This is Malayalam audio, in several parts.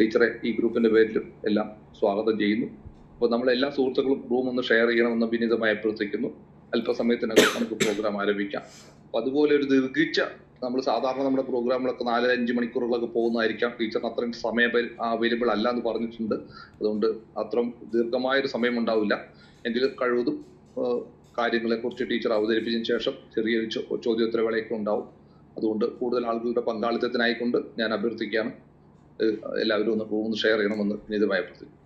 ടീച്ചറെ ഈ ഗ്രൂപ്പിന്റെ പേരിലും എല്ലാം സ്വാഗതം ചെയ്യുന്നു. അപ്പോൾ നമ്മൾ എല്ലാ സുഹൃത്തുക്കളും റൂം ഒന്ന് ഷെയർ ചെയ്യണമെന്ന് വിനീതമായി അഭ്യർത്ഥിക്കുന്നു. അല്പസമയത്തിനകം നമുക്ക് പ്രോഗ്രാം ആരംഭിക്കാം. അപ്പൊ അതുപോലെ ഒരു ദീർഘിച്ച നമ്മൾ സാധാരണ നമ്മുടെ പ്രോഗ്രാമിലൊക്കെ നാല് അഞ്ച് മണിക്കൂറുകളൊക്കെ പോകുന്നതായിരിക്കാം. ടീച്ചറിന് അത്രയും സമയം അവൈലബിൾ അല്ല എന്ന് പറഞ്ഞിട്ടുണ്ട്. അതുകൊണ്ട് അത്രയും ദീർഘമായൊരു സമയം ഉണ്ടാവില്ല എങ്കിലും കഴിവതും കാര്യങ്ങളെ കുറിച്ച് ടീച്ചർ അവതരിപ്പിച്ചതിന് ശേഷം ചെറിയ ചോദ്യോത്തരവേളയൊക്കെ ഉണ്ടാവും. അതുകൊണ്ട് കൂടുതൽ ആളുകളുടെ പങ്കാളിത്തത്തിനായിക്കൊണ്ട് ഞാൻ അഭ്യർത്ഥിക്കുകയാണ്. എല്ലാവരും ഒന്ന് പോകുന്നു ഷെയർ ചെയ്യണമെന്ന് വിനീതമായി അഭ്യർത്ഥിക്കുന്നു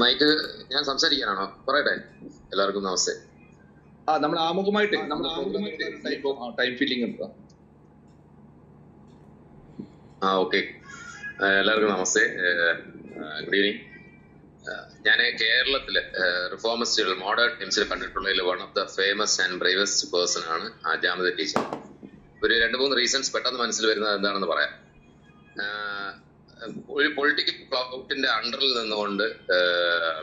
മൈക്ക് ഞാൻ സംസാരിക്കാനാണോ? പറയട്ടെ. എല്ലാവർക്കും നമസ്തേ. ആ നമ്മൾ ആമുഖമായിട്ട് നമ്മുടെ ടൈം ഫില്ലിംഗ് ആ ഓക്കെ എല്ലാവർക്കും നമസ്തേ. ഗുഡ് ഈവനിങ് ഞാൻ കേരളത്തിലെ റിഫോമിസ്റ്റുകൾ മോഡേൺ ടീംസിൽ കണ്ടിട്ടുള്ളതിൽ one of the famous and bravest person ആണ് ആ ജാമിത ടീച്ചർ. ഒരു രണ്ട് മൂന്ന് റീസൺസ് പെട്ടെന്ന് മനസ്സിൽ വരുന്നത് എന്താണെന്ന് പറയാം. ഒരു പൊളിറ്റിക്കൽ ക്ലൗട്ടിന്റെ അണ്ടറിൽ നിന്നുകൊണ്ട്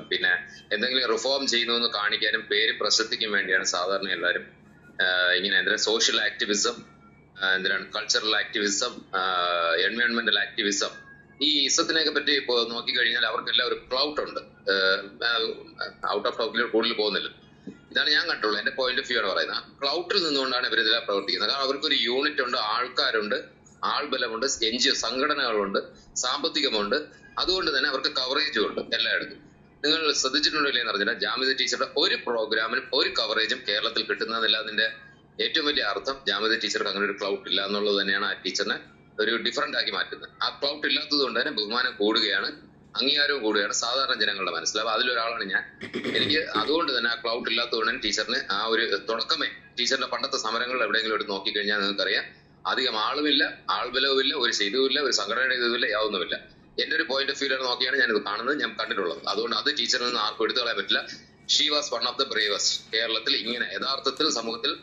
പിന്നെ എന്തെങ്കിലും റിഫോം ചെയ്യുന്നു എന്ന് കാണിക്കാനും പേര് പ്രസിദ്ധിക്കും വേണ്ടിയാണ് സാധാരണ എല്ലാവരും ഇങ്ങനെ എന്താ സോഷ്യൽ ആക്ടിവിസം എന്തിനാണ് കൾച്ചറൽ ആക്ടിവിസം എൻവയോൺമെന്റൽ ആക്ടിവിസം ഈ ഇസത്തിനെയൊക്കെ പറ്റി നോക്കിക്കഴിഞ്ഞാൽ അവർക്കെല്ലാം ഒരു ക്ലൗട്ട് ഉണ്ട്. ഔട്ട് ഓഫ് ടോക്കിൽ കൂടുതൽ പോകുന്നില്ല. ഇതാണ് ഞാൻ കണ്ടുള്ളൂ എന്റെ പോയിന്റ് ഓഫ് വ്യൂ ആണ് പറയുന്നത്. ക്ലൗട്ടിൽ നിന്നുകൊണ്ടാണ് ഇവരിതെല്ലാം പ്രവർത്തിക്കുന്നത്. കാരണം അവർക്കൊരു യൂണിറ്റ് ഉണ്ട് ആൾക്കാരുണ്ട്. ആൾബലമുണ്ട് എൻ ജി ഒ സംഘടനകളുണ്ട് സാമ്പത്തികമുണ്ട്. അതുകൊണ്ട് തന്നെ അവർക്ക് കവറേജും ഉണ്ട് എല്ലായിടത്തും. നിങ്ങൾ ശ്രദ്ധിച്ചിട്ടുണ്ടോ ഇല്ലെന്ന് അറിഞ്ഞില്ല. ജാമിത ടീച്ചറുടെ ഒരു പ്രോഗ്രാമിനും ഒരു കവറേജും കേരളത്തിൽ കിട്ടുന്നതല്ല അതിന്റെ ഏറ്റവും വലിയ അർത്ഥം. ജാമിത ടീച്ചർക്ക് അങ്ങനെ ഒരു ക്ലൗട്ട് ഇല്ല എന്നുള്ളത് തന്നെയാണ് ആ ടീച്ചറിനെ ഒരു ഡിഫറെന്റ് ആക്കി മാറ്റുന്നത്. ആ ക്ലൗട്ട് ഇല്ലാത്തത് കൊണ്ട് തന്നെ ബഹുമാനം കൂടുകയാണ് അംഗീകാരവും കൂടുകയാണ് സാധാരണ ജനങ്ങളുടെ മനസ്സിൽ. അപ്പൊ അതിലൊരാളാണ് ഞാൻ. എനിക്ക് അതുകൊണ്ട് തന്നെ ആ ക്ലൗട്ട് ഇല്ലാത്തതുകൊണ്ട് ടീച്ചറിന് ആ ഒരു തുടക്കമേ ടീച്ചറിന്റെ പണ്ടത്തെ സമരങ്ങൾ എവിടെയെങ്കിലും എടുത്ത് നോക്കിക്കഴിഞ്ഞാൽ നിങ്ങൾക്കറിയാം. അധികം ആളുമില്ല ആൾബലവുമില്ല ഒരു ചെയ്തുമില്ല ഒരു സംഘടനയുടെ ഇതുമില്ല യാതൊന്നുമില്ല. എന്റെ ഒരു പോയിന്റ് ഓഫ് വ്യൂ നോക്കിയാണ് ഞാൻ ഇത് കാണുന്നത് ഞാൻ കണ്ടിട്ടുള്ളത്. അതുകൊണ്ട് അത് ടീച്ചറിൽ നിന്ന് ആർക്കും എടുത്തു കളയാൻ പറ്റില്ല. She was one of the bravest കേരളത്തിൽ ഇങ്ങനെ യഥാർത്ഥത്തിൽ സമൂഹത്തിൽ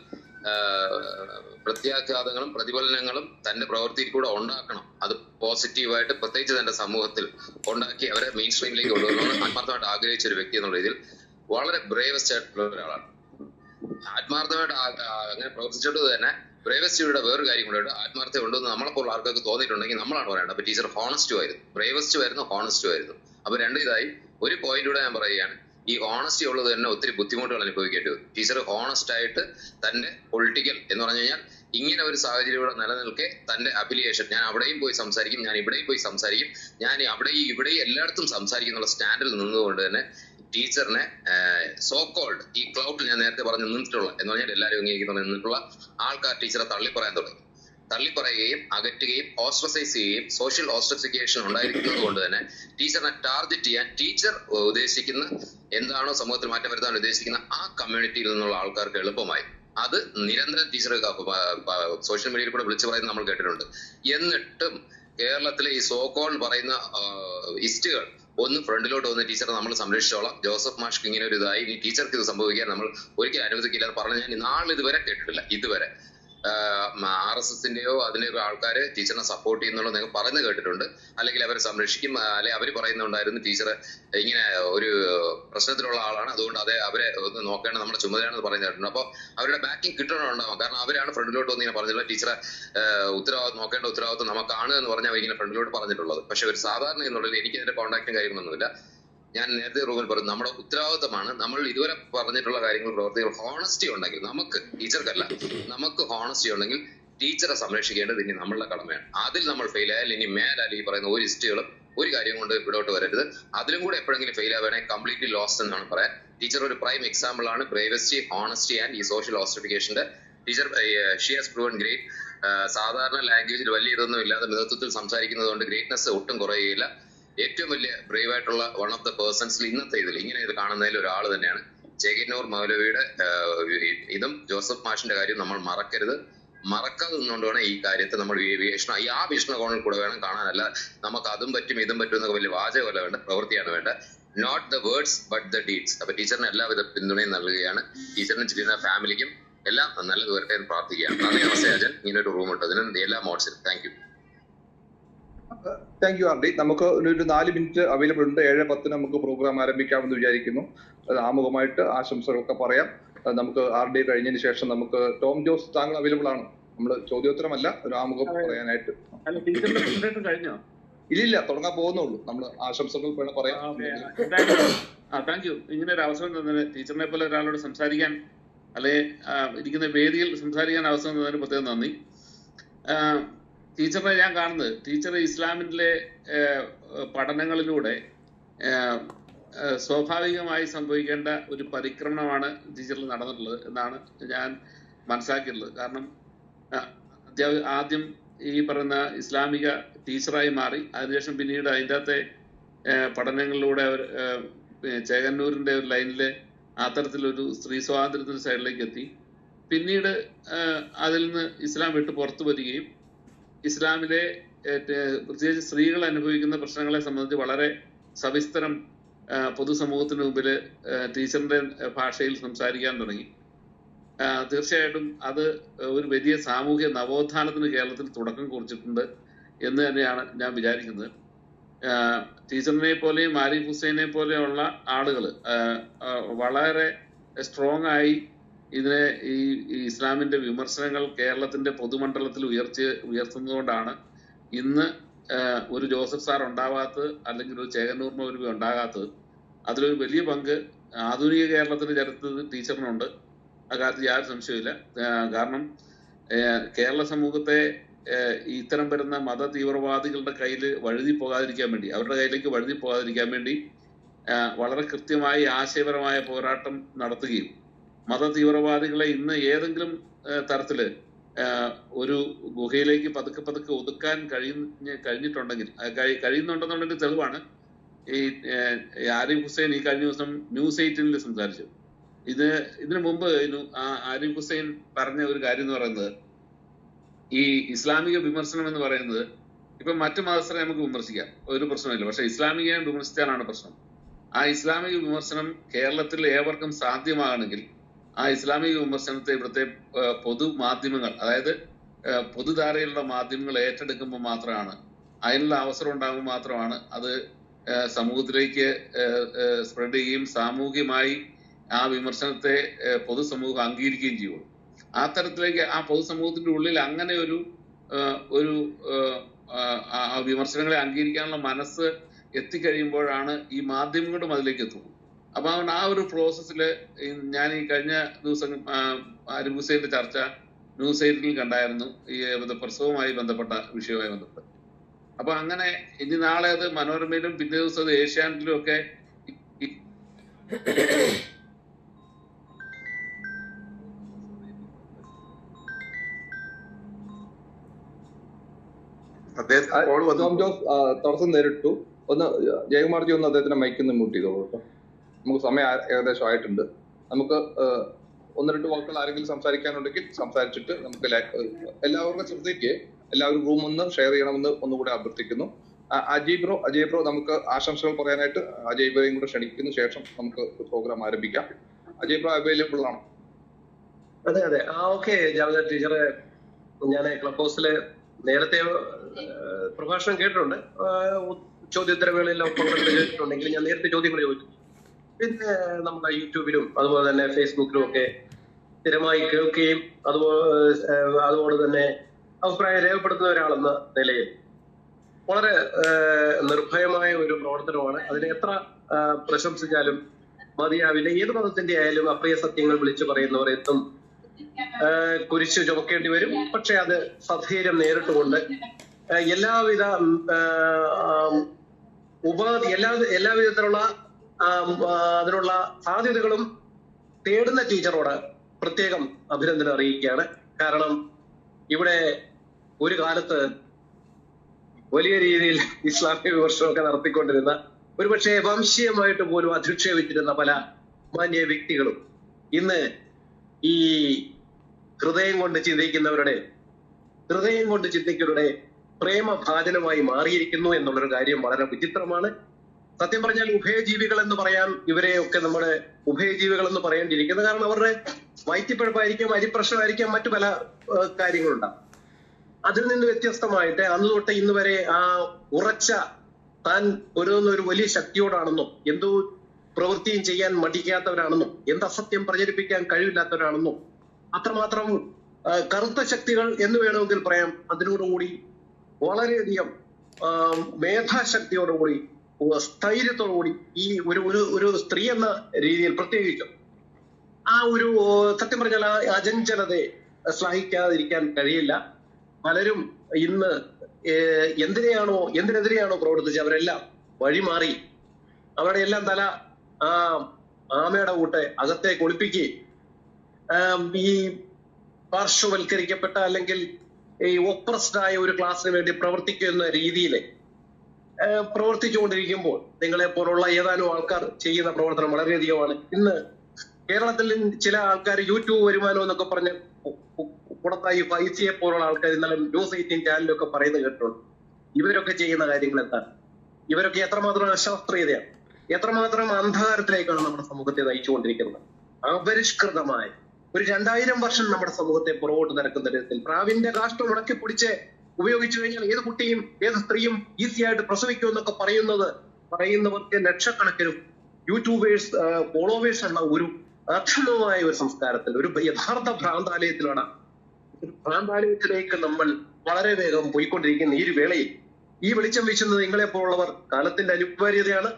പ്രത്യാഘാതങ്ങളും പ്രതിഫലനങ്ങളും തന്റെ പ്രവൃത്തിയിൽ കൂടെ ഉണ്ടാക്കണം. അത് പോസിറ്റീവായിട്ട് പ്രത്യേകിച്ച് തന്റെ സമൂഹത്തിൽ ഉണ്ടാക്കി അവരെ മെയിൻ സ്ട്രീമിലേക്ക് കൊണ്ടുവരണമെന്ന് ആത്മാർത്ഥമായിട്ട് ആഗ്രഹിച്ച ഒരു വ്യക്തി എന്നുള്ള രീതിയിൽ വളരെ ബ്രേവസ്റ്റ് ആയിട്ടുള്ള ഒരാളാണ്. ആത്മാർത്ഥമായിട്ട് അങ്ങനെ പ്രവർത്തിച്ചിട്ട് തന്നെ ബ്രേവസ്റ്റിയുടെ വേറൊരു കാര്യം കൂടെ ആത്മാർത്ഥത ഉണ്ടെന്ന് നമ്മളെപ്പോൾ ആൾക്കാർക്ക് തോന്നിയിട്ടുണ്ടെങ്കിൽ നമ്മളാണ് പറയേണ്ടത്. അപ്പൊ ടീച്ചർ ഹോണസ്റ്റും ആയിരുന്നു. ബ്രേവസ്റ്റും ആയിരുന്നു ഹോണസ്റ്റും ആയിരുന്നു. അപ്പൊ രണ്ട് ഇതായി. ഒരു പോയിന്റിലൂടെ ഞാൻ പറയുകയാണ്. ഈ ഹോണസ്റ്റി ഉള്ളത് തന്നെ ഒത്തിരി ബുദ്ധിമുട്ടുകൾ അനുഭവിക്കേണ്ടി വരും. ടീച്ചർ ഹോണസ്റ്റ് ആയിട്ട് തന്റെ പൊളിറ്റിക്കൽ എന്ന് പറഞ്ഞു കഴിഞ്ഞാൽ ഇങ്ങനെ ഒരു സാഹചര്യം ഇവിടെ നിലനിൽക്കെ തന്റെ അഫിലിയേഷൻ ഞാൻ അവിടെയും പോയി സംസാരിക്കും ഞാൻ ഇവിടെയും പോയി സംസാരിക്കും. ഞാൻ അവിടെയും ഇവിടെയും എല്ലായിടത്തും സംസാരിക്കുന്നുള്ള സ്റ്റാൻഡിൽ നിന്നുകൊണ്ട് തന്നെ ടീച്ചറിനെ സോ കോൾഡ് ഈ ക്ലൗഡിൽ ഞാൻ നേരത്തെ പറഞ്ഞു നിന്നിട്ടുള്ള എന്ന് പറഞ്ഞാൽ എല്ലാവരും അംഗീകരിക്കുന്ന നിന്നിട്ടുള്ള ആൾക്കാർ ടീച്ചറെ തള്ളിപ്പറയാൻ തുടങ്ങി. തള്ളിപ്പറയുകയും അകറ്റുകയും ഓസ്ട്രസൈസ് ചെയ്യുകയും സോഷ്യൽ ഓസ്ട്രസിക്കേഷൻ ഉണ്ടായിരിക്കുന്നത് കൊണ്ട് തന്നെ ടീച്ചറിനെ ടാർഗറ്റ് ചെയ്യാൻ ടീച്ചർ ഉദ്ദേശിക്കുന്ന എന്താണോ സമൂഹത്തിൽ മാറ്റം വരുത്താൻ ഉദ്ദേശിക്കുന്ന ആ കമ്മ്യൂണിറ്റിയിൽ നിന്നുള്ള ആൾക്കാർക്ക് എളുപ്പമായി. അത് നിരന്തരം ടീച്ചർ സോഷ്യൽ മീഡിയയിൽ കൂടെ വിളിച്ചു പറയുന്നത് നമ്മൾ കേട്ടിട്ടുണ്ട്. എന്നിട്ടും കേരളത്തിലെ ഈ സോക്കോൾ പറയുന്ന ഇസ്റ്റുകൾ ഒന്ന് ഫ്രണ്ടിലോട്ട് വന്ന് ടീച്ചറെ നമ്മൾ സംരക്ഷിച്ചോളാം. ജോസഫ് മാഷ്ക്ക് ഇങ്ങനെ ഒരു ഇതായി. ഇനി ടീച്ചർക്ക് ഇത് സംഭവിക്കാൻ നമ്മൾ ഒരിക്കലും അനുവദിക്കില്ല. എന്ന് പറഞ്ഞ് ഞാൻ നാളിതുവരെ കേട്ടിട്ടില്ല. ഇതുവരെ. ആർ എസ് എസിന്റെയോ അതിന്റെയോ ആൾക്കാർ ടീച്ചറിനെ സപ്പോർട്ട് ചെയ്യുന്നുള്ള നിങ്ങൾ പറഞ്ഞു കേട്ടിട്ടുണ്ട്. അല്ലെങ്കിൽ അവരെ സംരക്ഷിക്കും അല്ലെ അവർ പറയുന്നുണ്ടായിരുന്നു ടീച്ചർ ഇങ്ങനെ ഒരു പ്രശ്നത്തിലുള്ള ആളാണ്. അതുകൊണ്ട് അതെ അവരെ ഒന്ന് നോക്കേണ്ട നമ്മുടെ ചുമതലയാണെന്ന് പറഞ്ഞു കേട്ടിട്ടുണ്ട്. അപ്പോൾ അവരുടെ ബാക്കിംഗ് കിട്ടണമുണ്ടാവും കാരണം അവരാണ് ഫ്രണ്ടിലോട്ട് വന്ന് ഇങ്ങനെ പറഞ്ഞിട്ടുള്ളത്. ടീച്ചറെ ഉത്തരവാദിത്വം നോക്കേണ്ട ഉത്തരവാദിത്വം നമുക്കാണ് എന്ന് പറഞ്ഞാൽ ഇങ്ങനെ ഫ്രണ്ടിലോട്ട് പറഞ്ഞിട്ടുള്ളത്. പക്ഷെ ഒരു സാധാരണ എന്നുള്ളത് എനിക്ക് അതിന്റെ കോൺടാക്റ്റും കാര്യങ്ങളൊന്നുമില്ല. ഞാൻ നേരത്തെ റൂമിൽ പറഞ്ഞു നമ്മുടെ ഉത്തരവാദിത്തമാണ് നമ്മൾ ഇതുവരെ പറഞ്ഞിട്ടുള്ള കാര്യങ്ങൾ പ്രവർത്തികൾ ഹോണസ്റ്റി ഉണ്ടെങ്കിൽ നമുക്ക് ടീച്ചർക്കല്ല നമുക്ക് ഹോണസ്റ്റി ഉണ്ടെങ്കിൽ ടീച്ചറെ സംരക്ഷിക്കേണ്ടത് ഇനി നമ്മളുടെ കടമയാണ്. അതിൽ നമ്മൾ ഫെയിൽ ആയാൽ ഇനി മേലാൽ ഈ പറയുന്ന ഒരു ഇസ്റ്റുകളും ഒരു കാര്യം കൊണ്ട് ഇവിടോട്ട് വരരുത്. അതിലും കൂടെ എപ്പോഴെങ്കിലും ഫെയിൽ ആവാനേ കംപ്ലീറ്റ്ലി ലോസ്റ്റ് എന്നാണ് പറയാൻ. ടീച്ചർ ഒരു പ്രൈം എക്സാമ്പിൾ ആണ് ബ്രേവസ്റ്റി ഹോണസ്റ്റി ആൻഡ് ഈ social ഓസ്റ്റിഫിക്കേഷന്റെ teacher she has proven great സാധാരണ ലാംഗ്വേജിൽ വലിയ ഇതൊന്നും ഇല്ലാതെ മിതത്വത്തിൽ സംസാരിക്കുന്നത് കൊണ്ട് ഗ്രേറ്റ്നെസ് ഒട്ടും കുറയുകയില്ല. ഏറ്റവും വലിയ ബ്രേവ് ആയിട്ടുള്ള വൺ ഓഫ് ദ പേഴ്സൺസിൽ ഇന്നത്തെ ഇതിൽ ഇങ്ങനെ ഇത് കാണുന്നതിൽ ഒരാൾ തന്നെയാണ്. ചേകിന്നൂർ മൗലവിയുടെ ഇതും ജോസഫ് മാഷിന്റെ കാര്യം നമ്മൾ മറക്കരുത്. മറക്കാതെ നിന്നുകൊണ്ട് വേണം ഈ കാര്യത്തെ നമ്മൾ വീക്ഷണം ഈ ആ വീക്ഷണകോണിൽ കൂടെ വേണം കാണാനല്ല നമുക്ക് അതും പറ്റും ഇതും പറ്റും എന്നൊക്കെ വലിയ വാചകമല്ല വേണ്ട പ്രവൃത്തിയാണ് വേണ്ട not the words but the deeds അപ്പൊ ടീച്ചറിന് എല്ലാവിധ പിന്തുണയും നൽകുകയാണ്. ടീച്ചറിന് ചെയ്യുന്ന ഫാമിലിക്കും എല്ലാം നല്ലത് വരട്ടെ എന്ന് പ്രാർത്ഥിക്കുകയാണ്. നന്ദി നമസ്തേ അജൻ ഇങ്ങനെ ഒരു റൂം ഇട്ടതിന് എല്ലാ മോഡ്സിനും thank you thank you R D. നമുക്ക് ഒരു നാല് മിനിറ്റ് അവൈലബിൾ ഉണ്ട്. ഏഴ് പത്തിന് നമുക്ക് പ്രോഗ്രാം ആരംഭിക്കാമെന്ന് വിചാരിക്കുന്നു. ആമുഖമായിട്ട് ആശംസകളൊക്കെ പറയാം. നമുക്ക് ആർ ഡി കഴിഞ്ഞതിന് ശേഷം നമുക്ക് ടോം ജോസ് താങ്കൾ അവൈലബിൾ ആണ്. നമ്മൾ ചോദ്യോത്തരമല്ല ഒരു ആമുഖം പറയാനായിട്ട്. ഇല്ല ഇല്ലില്ല തുടങ്ങാൻ പോകുന്നുള്ളൂ. നമ്മൾ ആശംസകൾ വേണം പറയാം താങ്ക് യു ഇങ്ങനെ ഒരു അവസരം തന്നതിന് ടീച്ചറിനെ പോലെ ഒരാളോട് സംസാരിക്കാൻ അല്ലെ ഇരിക്കുന്ന വേദിയിൽ സംസാരിക്കാൻ അവസരം തന്നതിന് പ്രത്യേകം നന്ദി. ടീച്ചറിനെ ഞാൻ കാണുന്നത്. ടീച്ചർ ഇസ്ലാമിലെ പഠനങ്ങളിലൂടെ സ്വാഭാവികമായി സംഭവിക്കേണ്ട ഒരു പരിക്രമണമാണ് ടീച്ചറിൽ നടന്നിട്ടുള്ളത് എന്നാണ് ഞാൻ മനസ്സിലാക്കിയിട്ടുള്ളത്. കാരണം ആദ്യം ഈ പറയുന്ന ഇസ്ലാമിക ടീച്ചറായി മാറി അതിനുശേഷം പിന്നീട് അതിന്റെ അകത്തെ പഠനങ്ങളിലൂടെ അവർ ചേകന്നൂരിന്റെ ഒരു ലൈനിൽ അത്തരത്തിലൊരു സ്ത്രീ സ്വാതന്ത്ര്യത്തിന്റെ സൈഡിലേക്ക് എത്തി. പിന്നീട് അതിൽ നിന്ന് ഇസ്ലാം വിട്ട് പുറത്തു വരികയും ഇസ്ലാമിലെ പ്രത്യേകിച്ച് സ്ത്രീകൾ അനുഭവിക്കുന്ന പ്രശ്നങ്ങളെ സംബന്ധിച്ച് വളരെ സവിസ്തരം പൊതുസമൂഹത്തിന് മുമ്പിൽ ടീച്ചറിന്റെ ഭാഷയിൽ സംസാരിക്കാൻ തുടങ്ങി. തീർച്ചയായിട്ടും അത് ഒരു വലിയ സാമൂഹ്യ നവോത്ഥാനത്തിന് കേരളത്തിൽ തുടക്കം കുറിച്ചിട്ടുണ്ട് എന്ന് തന്നെയാണ് ഞാൻ വിചാരിക്കുന്നത്. ടീച്ചറിനെ പോലെയും ആരിഫ് ഹുസൈനെ പോലെയുള്ള ആളുകൾ വളരെ സ്ട്രോങ് ആയി ഇതിനെ ഈ ഇസ്ലാമിന്റെ വിമർശനങ്ങൾ കേരളത്തിന്റെ പൊതുമണ്ഡലത്തിൽ ഉയർച്ച ഉയർത്തുന്നതുകൊണ്ടാണ് ഇന്ന് ഒരു ജോസഫ് സാർ ഉണ്ടാവാത്തത് അല്ലെങ്കിൽ ഒരു ചേകന്നൂർ മൗലവി ഉണ്ടാകാത്തത്. അതിലൊരു വലിയ പങ്ക് ആധുനിക കേരളത്തിന്റെ ചരിത്രത്തിൽ ടീച്ചറിനുണ്ട്. അക്കാര്യത്തിൽ യാതൊരു സംശയമില്ല കാരണം കേരള സമൂഹത്തെ ഇത്തരം വരുന്ന മത തീവ്രവാദികളുടെ കയ്യിൽ വഴുതി പോകാതിരിക്കാൻ വേണ്ടി അവരുടെ കയ്യിലേക്ക് വഴുതി പോകാതിരിക്കാൻ വേണ്ടി വളരെ കൃത്യമായി ആശയപരമായ പോരാട്ടം നടത്തുകയും മത തീവ്രവാദികളെ ഇന്ന് ഏതെങ്കിലും തരത്തിൽ ഒരു ഗുഹയിലേക്ക് പതുക്കെ പതുക്കെ ഒതുക്കാൻ കഴിയുന്ന കഴിഞ്ഞിട്ടുണ്ടെങ്കിൽ കഴിയുന്നുണ്ടെന്നുള്ളൊരു തെളിവാണ് ഈ ആരിഫ് ഹുസൈൻ ഈ കഴിഞ്ഞ ദിവസം ന്യൂസ് എയ്റ്റീനിൽ സംസാരിച്ചു. ഇത് ഇതിനു മുമ്പ് ആരിഫ് ഹുസൈൻ പറഞ്ഞ ഒരു കാര്യം എന്ന് പറയുന്നത് ഈ ഇസ്ലാമിക വിമർശനം എന്ന് പറയുന്നത് ഇപ്പൊ മറ്റു മതസ്ഥരെ നമുക്ക് വിമർശിക്കാം. ഒരു പ്രശ്നമില്ല പക്ഷെ ഇസ്ലാമികയെ വിമർശിച്ചാലാണ് പ്രശ്നം. ആ ഇസ്ലാമിക വിമർശനം കേരളത്തിൽ ഏവർക്കും സാധ്യമാകണമെങ്കിൽ ആ ഇസ്ലാമിക വിമർശനത്തെ ഇവിടുത്തെ പൊതുമാധ്യമങ്ങൾ അതായത് പൊതുധാരയിലുള്ള മാധ്യമങ്ങൾ ഏറ്റെടുക്കുമ്പോൾ മാത്രമാണ് അതിനുള്ള അവസരം ഉണ്ടാകുമ്പോൾ മാത്രമാണ് അത് സമൂഹത്തിലേക്ക് സ്പ്രെഡ് ചെയ്യുകയും സാമൂഹികമായി ആ വിമർശനത്തെ പൊതുസമൂഹം അംഗീകരിക്കുകയും ചെയ്യുള്ളൂ. ആ തരത്തിലേക്ക് ആ പൊതുസമൂഹത്തിന്റെ ഉള്ളിൽ അങ്ങനെ ഒരു ഒരു വിമർശനങ്ങളെ അംഗീകരിക്കാനുള്ള മനസ്സ് എത്തിക്കഴിയുമ്പോഴാണ് ഈ മാധ്യമങ്ങളും അതിലേക്ക് എത്തുന്നത്. അപ്പൊ അതുകൊണ്ട് ആ ഒരു പ്രോസസ്സിൽ ഞാൻ ഈ കഴിഞ്ഞ ദിവസം ഹുസൈന്റെ ചർച്ച ന്യൂസ് എയ്റ്റിൽ കണ്ടായിരുന്നു. ഈ പ്രസവവുമായി ബന്ധപ്പെട്ട വിഷയവുമായി ബന്ധപ്പെട്ട്. അപ്പൊ അങ്ങനെ ഇനി നാളെ അത് മനോരമയിലും പിറ്റേ ദിവസം അത് ഏഷ്യാനെറ്റിലും ഒക്കെ ടോം ജോസ് തടസ്സം നേരിട്ടു. ഒന്ന് ജയകുമാർജി ഒന്ന് അദ്ദേഹത്തിന്റെ മൈക്കിൽ നിന്ന് മ്യൂട്ട് ചെയ്തോളൂ കേട്ടോ. നമുക്ക് സമയം ഏകദേശം ആയിട്ടുണ്ട്. നമുക്ക് ഒന്ന് രണ്ട് വാക്കുകൾ ആരെങ്കിലും സംസാരിക്കാനുണ്ടെങ്കിൽ സംസാരിച്ചിട്ട് നമുക്ക് എല്ലാവരുടെ ശ്രദ്ധയ്ക്ക് എല്ലാവരും റൂം ഒന്ന് ഷെയർ ചെയ്യണമെന്ന് ഒന്നുകൂടെ അഭ്യർത്ഥിക്കുന്നു. അജയ് ബ്രോ അജയ് ബ്രോ നമുക്ക് ആശംസകൾ പറയാനായിട്ട് അജയ് ബ്രോയും കൂടെ ക്ഷണിക്കുന്ന ശേഷം നമുക്ക് പ്രോഗ്രാം ആരംഭിക്കാം. അജയ് ബ്രോ അവൈലബിൾ ആണ്? അതെ അതെ. ആ ഓക്കെ ജാവദ ടീച്ചറെ ഞാൻ ക്ലബ് ഹൗസിൽ നേരത്തെ പ്രഭാഷണം കേട്ടിട്ടുണ്ട്. ചോദ്യോത്തരവേളയിലും കേട്ടിട്ടുണ്ടെങ്കിൽ ഞാൻ നേരത്തെ ചോദ്യങ്ങൾ ചോദിച്ചു പിന്നെ നമ്മുടെ യൂട്യൂബിലും അതുപോലെ തന്നെ ഫേസ്ബുക്കിലും ഒക്കെ സ്ഥിരമായി കേൾക്കുകയും അതുപോലെ അതുപോലെ തന്നെ അഭിപ്രായം രേഖപ്പെടുത്തുന്ന ഒരാളെന്ന നിലയിൽ വളരെ നിർഭയമായ ഒരു പ്രവർത്തനമാണ്. അതിനെ എത്ര പ്രശംസിച്ചാലും മതിയാവില്ല. ഏത് മതത്തിന്റെ ആയാലും അപ്രിയ സത്യങ്ങൾ വിളിച്ചു പറയുന്നവർ എത്തും. കുരിശ് ചുമക്കേണ്ടി വരും. പക്ഷെ അത് സധൈര്യം നേരിട്ടുകൊണ്ട് എല്ലാവിധ ഉപാധി എല്ലാ എല്ലാ വിധത്തിലുള്ള ആഹ്, ആഹ്, അതിനുള്ള സാധ്യതകളും തേടുന്ന ടീച്ചറോട് പ്രത്യേകം അഭിനന്ദനം അറിയിക്കുകയാണ്. കാരണം ഇവിടെ ഒരു കാലത്ത് വലിയ രീതിയിൽ ഇസ്ലാമിക വിമർശനമൊക്കെ നടത്തിക്കൊണ്ടിരുന്ന ഒരുപക്ഷെ വംശീയമായിട്ട് പോലും അധിക്ഷേപിച്ചിരുന്ന പല മാന്യ വ്യക്തികളും ഇന്ന് ഈ ഹൃദയം കൊണ്ട് ചിന്തിക്കുന്നവരുടെ ഹൃദയം കൊണ്ട് ചിന്തിക്കുന്നവരുടെ പ്രേമഭാജനമായി മാറിയിരിക്കുന്നു എന്നുള്ളൊരു കാര്യം വളരെ വിചിത്രമാണ്. സത്യം പറഞ്ഞാൽ ഉഭയജീവികൾ എന്ന് പറയാൻ ഇവരെ ഒക്കെ നമ്മുടെ ഉഭയജീവികൾ എന്ന് പറയേണ്ടിയിരിക്കുന്നത് കാരണം അവരുടെ വയറ്റിപ്പഴപ്പായിരിക്കാം അരിപ്രശ്നമായിരിക്കാം മറ്റു പല കാര്യങ്ങളുണ്ടാവും. അതിൽ നിന്ന് വ്യത്യസ്തമായിട്ട് അന്ന് തൊട്ട് ഇന്ന് വരെ ആ ഉറച്ച താൻ ഒരു വലിയ ശക്തിയോടാണെന്നും എന്തോ പ്രവൃത്തിയും ചെയ്യാൻ മടിക്കാത്തവരാണെന്നും എന്ത് അസത്യം പ്രചരിപ്പിക്കാൻ കഴിവില്ലാത്തവരാണെന്നും അത്രമാത്രം കറുത്ത ശക്തികൾ എന്ന് വേണമെങ്കിൽ പറയാം. അതിനോടുകൂടി വളരെയധികം മേധാശക്തിയോടുകൂടി സ്ഥൈര്യത്തോടുകൂടി ഈ ഒരു ഒരു ഒരു സ്ത്രീ എന്ന രീതിയിൽ പ്രത്യേകിച്ചും. ആ ഒരു സത്യം പറഞ്ഞാൽ ആ ശ്ലാഘിക്കാതിരിക്കാൻ കഴിയില്ല. പലരും ഇന്ന് എന്തിനെയാണോ എന്തിനെതിരെയാണോ പ്രവർത്തിച്ച് അവരെല്ലാം വഴിമാറി. അവരുടെ എല്ലാം തല ആ ആമയുടെ കൂട്ടെ അകത്തെ ഒളിപ്പിക്കുകയും ഈ പാർശ്വവൽക്കരിക്കപ്പെട്ട അല്ലെങ്കിൽ ഈ ഒപ്രസ്ഡ് ആയ ഒരു ക്ലാസ്സിന് വേണ്ടി പ്രവർത്തിക്കുന്ന രീതിയിൽ പ്രവർത്തിച്ചുകൊണ്ടിരിക്കുമ്പോൾ നിങ്ങളെ പോലുള്ള ഏതാനും ആൾക്കാർ ചെയ്യുന്ന പ്രവർത്തനം വളരെയധികമാണ്. ഇന്ന് കേരളത്തിൽ ചില ആൾക്കാർ യൂട്യൂബ് വരുമാനം എന്നൊക്കെ പറഞ്ഞ് പുറത്തായി ഫൈസിയെ പോലുള്ള ആൾക്കാർ ഇന്നലെ ന്യൂസ് എയ്റ്റീൻ ചാനലൊക്കെ പറയുന്നത് കേട്ടിട്ടുണ്ട് ഇവരൊക്കെ ചെയ്യുന്ന കാര്യങ്ങൾ എന്താണ്? ഇവരൊക്കെ എത്രമാത്രം അശാസ്ത്രീയതയാണ്? എത്രമാത്രം അന്ധകാരത്തിലേക്കാണ് നമ്മുടെ സമൂഹത്തെ നയിച്ചുകൊണ്ടിരിക്കുന്നത്? അപരിഷ്കൃതമായ ഒരു രണ്ടായിരം വർഷം നമ്മുടെ സമൂഹത്തെ പുറകോട്ട് നിരക്കുന്ന തരത്തിൽ പ്രാവിന്റെ കാഷ്ടം ഉടക്കി പിടിച്ച് ഉപയോഗിച്ചു കഴിഞ്ഞാൽ ഏത് കുട്ടിയും ഏത് സ്ത്രീയും ഈസിയായിട്ട് പ്രസവിക്കും എന്നൊക്കെ പറയുന്നത് പറയുന്നവർക്ക് ലക്ഷക്കണക്കിനും യൂട്യൂബേഴ്സ് ഫോളോവേഴ്സ് ഉള്ള ഒരു അക്ഷമമായ ഒരു സംസ്കാരത്തിൽ ഒരു യഥാർത്ഥ ഭ്രാന്താലയത്തിലാണ്. ഭ്രാന്താലയത്തിലേക്ക് നമ്മൾ വളരെ വേഗം പോയിക്കൊണ്ടിരിക്കുന്ന ഈ ഒരു വേളയിൽ. ഈ വെളിച്ചം വീശുന്നത് നിങ്ങളെ പോലുള്ളവർ കാലത്തിന്റെ അനിവാര്യതയാണ്.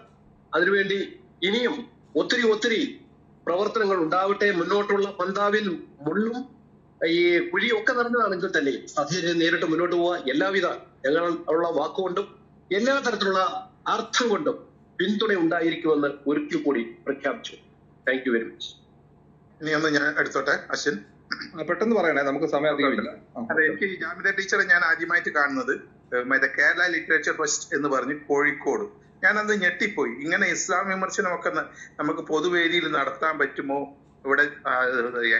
അതിനുവേണ്ടി ഇനിയും ഒത്തിരി ഒത്തിരി പ്രവർത്തനങ്ങൾ ഉണ്ടാവട്ടെ മുന്നോട്ടുള്ള പന്താവിൽ മുള്ളും ഈ കുഴിയൊക്കെ ഒക്കെ നിറഞ്ഞതാണെങ്കിൽ തന്നെ സധൈര്യം നേരിട്ട് മുന്നോട്ട് പോവുക. എല്ലാവിധ ഞങ്ങൾ ഉള്ള വാക്കുകൊണ്ടും എല്ലാ തരത്തിലുള്ള അർത്ഥം കൊണ്ടും പിന്തുണ ഉണ്ടായിരിക്കുമെന്ന് ഒരിക്കൽ കൂടി പ്രഖ്യാപിച്ചു. താങ്ക് യു വെരി മച്ച് ഇനി ഒന്ന് ഞാൻ എടുത്തോട്ടെ അശ്വിൻ? പെട്ടെന്ന് പറയണേ നമുക്ക് സമയം അധികമില്ല അതെ എനിക്ക് ജാമിത ടീച്ചറെ ഞാൻ ആദ്യമായിട്ട് കാണുന്നത് മറ്റേ കേരള ലിറ്ററേച്ചർ ഫസ്റ്റ് എന്ന് പറഞ്ഞ് കോഴിക്കോട്. ഞാൻ അന്ന് ഞെട്ടിപ്പോയി. ഇങ്ങനെ ഇസ്ലാം വിമർശനമൊക്കെ ഒക്കെ നമുക്ക് പൊതുവേദിയിൽ നടത്താൻ പറ്റുമോ? ഇവിടെ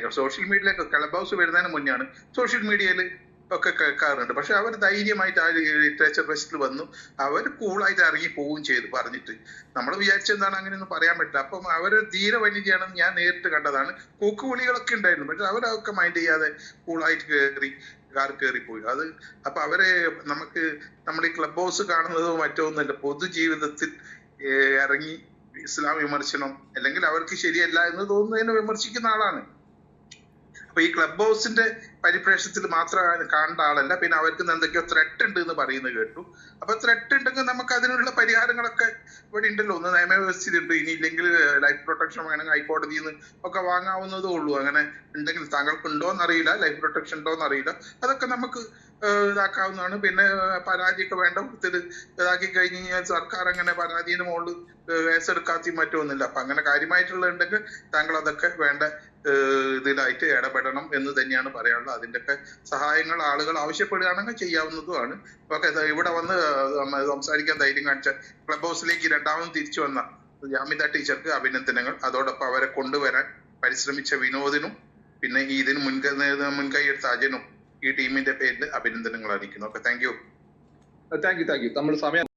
സോഷ്യൽ മീഡിയയിലൊക്കെ ക്ലബ് ഹൗസ് വരുന്നതിന് മുന്നെയാണ് സോഷ്യൽ മീഡിയയിൽ ഒക്കെ കേൾക്കാറുണ്ട് പക്ഷെ അവർ ധൈര്യമായിട്ട് ആ ലിറ്ററേച്ചർ ഫെസ്റ്റിൽ വന്നു. അവർ കൂളായിട്ട് ഇറങ്ങി പോവുകയും ചെയ്തു പറഞ്ഞിട്ട്. നമ്മൾ വിചാരിച്ചെന്താണ് അങ്ങനെയൊന്നും പറയാൻ പറ്റില്ല. അപ്പം അവർ തീരെ വനിതയാണെന്ന് ഞാൻ നേരിട്ട് കണ്ടതാണ്. കൂക്കുവിളികളൊക്കെ ഉണ്ടായിരുന്നു. പക്ഷെ അവരൊക്കെ മൈൻഡ് ചെയ്യാതെ കൂളായിട്ട് കയറി കാർ പോയി അത് അപ്പൊ അവരെ നമുക്ക് നമ്മൾ ഈ ക്ലബ് ഹൗസ് കാണുന്നതോ മറ്റോ ഒന്നുമല്ല. പൊതുജീവിതത്തിൽ ഇറങ്ങി ഇസ്ലാം വിമർശനം അല്ലെങ്കിൽ അവർക്ക് ശരിയല്ല എന്ന് തോന്നുന്നതിനെ വിമർശിക്കുന്ന ആളാണ്. അപ്പൊ ഈ ക്ലബ് ഹൗസിന്റെ പരിപ്രേക്ഷത്തിൽ മാത്രം കാണേണ്ട ആളല്ല. പിന്നെ അവർക്ക് എന്തൊക്കെയോ ത്രെട്ട് ഉണ്ട് എന്ന് പറയുന്നത് കേട്ടു. അപ്പൊ ത്രെട്ട് ഉണ്ടെങ്കിൽ നമുക്ക് അതിനുള്ള പരിഹാരങ്ങളൊക്കെ ഇവിടെ ഉണ്ടല്ലോ. ഒന്ന് നിയമവ്യവസ്ഥയിലുണ്ട് ഇനി ഇല്ലെങ്കിൽ ലൈഫ് പ്രൊട്ടക്ഷൻ വേണമെങ്കിൽ ഹൈക്കോടതിയിൽ നിന്ന് ഒക്കെ വാങ്ങാവുന്നതേ ഉള്ളൂ. അങ്ങനെ ഉണ്ടെങ്കിൽ താങ്കൾക്ക് ഉണ്ടോ എന്നറിയില്ല ലൈഫ് പ്രൊട്ടക്ഷൻ ഉണ്ടോ എന്നറിയില്ല അതൊക്കെ നമുക്ക് ഇതാക്കാവുന്നതാണ്. പിന്നെ പരാതിയൊക്കെ വേണ്ട വിധത്തിൽ ഇതാക്കി കഴിഞ്ഞ് കഴിഞ്ഞാൽ സർക്കാർ അങ്ങനെ പരാതിയുടെ മുകളിൽ കേസെടുക്കാത്തയും മറ്റൊന്നുമില്ല. അപ്പൊ അങ്ങനെ കാര്യമായിട്ടുള്ള ഉണ്ടെങ്കിൽ താങ്കൾ അതൊക്കെ വേണ്ട ഇതിലായിട്ട് ഇടപെടണം എന്ന് തന്നെയാണ് പറയാനുള്ളത്. അതിന്റെയൊക്കെ സഹായങ്ങൾ ആളുകൾ ആവശ്യപ്പെടുകയാണെങ്കിൽ ചെയ്യാവുന്നതുമാണ്. ഓക്കെ ഇവിടെ വന്ന് സംസാരിക്കാൻ ധൈര്യം കാണിച്ച ക്ലബ് ഹൗസിലേക്ക് രണ്ടാമതും തിരിച്ചു വന്ന ജാമിത ടീച്ചർക്ക് അഭിനന്ദനങ്ങൾ. അതോടൊപ്പം അവരെ കൊണ്ടുവരാൻ പരിശ്രമിച്ച വിനോദിനും പിന്നെ ഇതിന് മുൻകൈ മുൻകൈ എടുത്ത അജനും ഈ ടീമിന്റെ പേരിൽ അഭിനന്ദനങ്ങൾ അറിയിക്കുന്നു. Okay thank you. Thank you thank you. നമ്മൾ സമയം